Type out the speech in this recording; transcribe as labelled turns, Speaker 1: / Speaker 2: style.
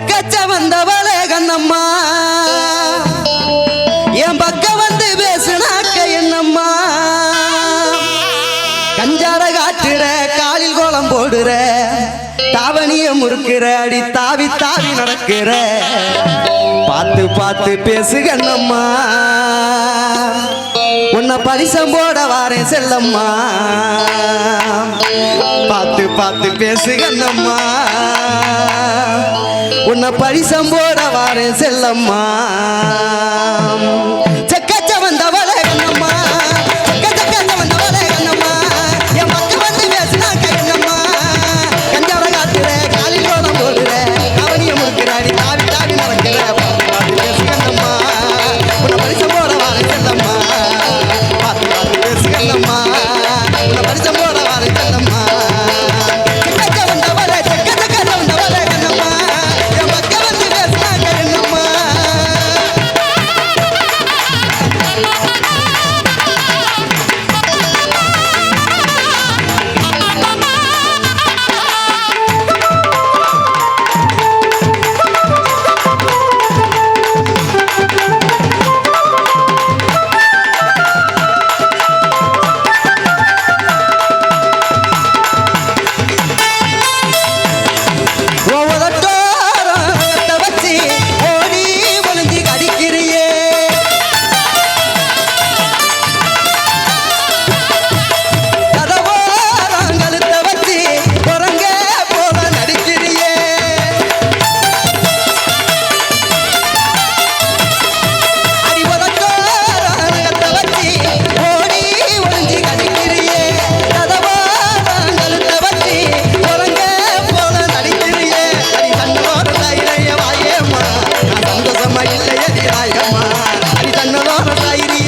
Speaker 1: எக்கச்ச வந்தவளே கண்ணம்மா. என் பக்கம் வந்து பேசுனாக்க என்னம்மா? கஞ்சார காட்டுற காலில் கோலம் போடுற தாவணிய முறுக்கிற அடி தாவி தாவி நடக்கிற. பார்த்து பார்த்து பேசு கண்ணம்மா. உன்னை பரிசம் போட வாரேன் செல்லம்மா. பார்த்து பார்த்து பேசுகண்ணம்மா உன்னை பரிசம் போட வாரேன் செல்லம்மா. Buenos Aires.